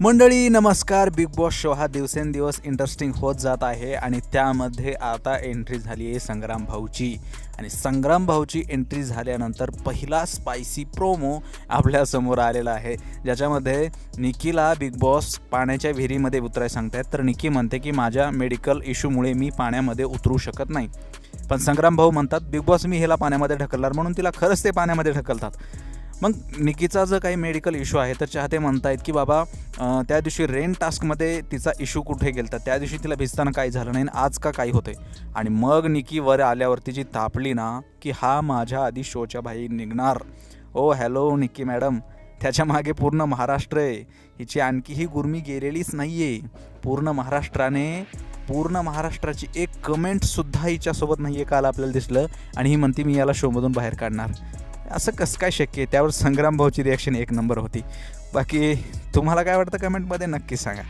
मंडळी नमस्कार. Big boss show हा दिवसेंदिवस इंटरेस्टिंग होत जात आहे आणि त्यामध्ये आता एंट्री झाली आहे संग्राम भाऊची. आणि संग्राम भाऊची एंट्री झाल्यानंतर पहिला स्पायसी प्रोमो आपल्यासमोर आलेला आहे. ज्याच्यामध्ये निकीला बिग बॉस पाण्याच्या विहिरीमध्ये उतरायला सांगतायत. तर निकी म्हणते की माझ्या मेडिकल इश्यूमुळे मी पाण्यामध्ये उतरू शकत नाही. पण संग्राम भाऊ म्हणतात बिग बॉस मी ह्याला पाण्यामध्ये ढकलणार. म्हणून तिला खरंच ते पाण्यामध्ये ढकलतात. मग निकीचा जर काही मेडिकल इश्यू आहे तर चाहते म्हणतायत की बाबा त्या दिवशी रेन टास्कमध्ये तिचा इश्यू कुठे गेलता? त्या दिवशी तिला भिजताना काही झालं नाही आणि आज का काही होते आणि मग निकी वर आल्यावरती जी तापली ना की हा माझ्या आधी शोच्या भाई निघणार. ओ हॅलो निकी मॅडम त्याच्यामागे पूर्ण महाराष्ट्र आहे. हिची आणखी ही गुरमी गेलेलीच नाही आहे पूर्ण महाराष्ट्राने पूर्ण महाराष्ट्राची एक कमेंटसुद्धा हिच्यासोबत नाही आहे काल आपल्याला दिसलं. आणि ही म्हणती मी याला शोमधून बाहेर काढणार. असं कसं काय शक्य आहे? त्यावर संग्राम भाऊची रिॲक्शन एक नंबर होती. बाकी तुम्हाला काय वाटतं कमेंटमध्ये नक्की सांगा.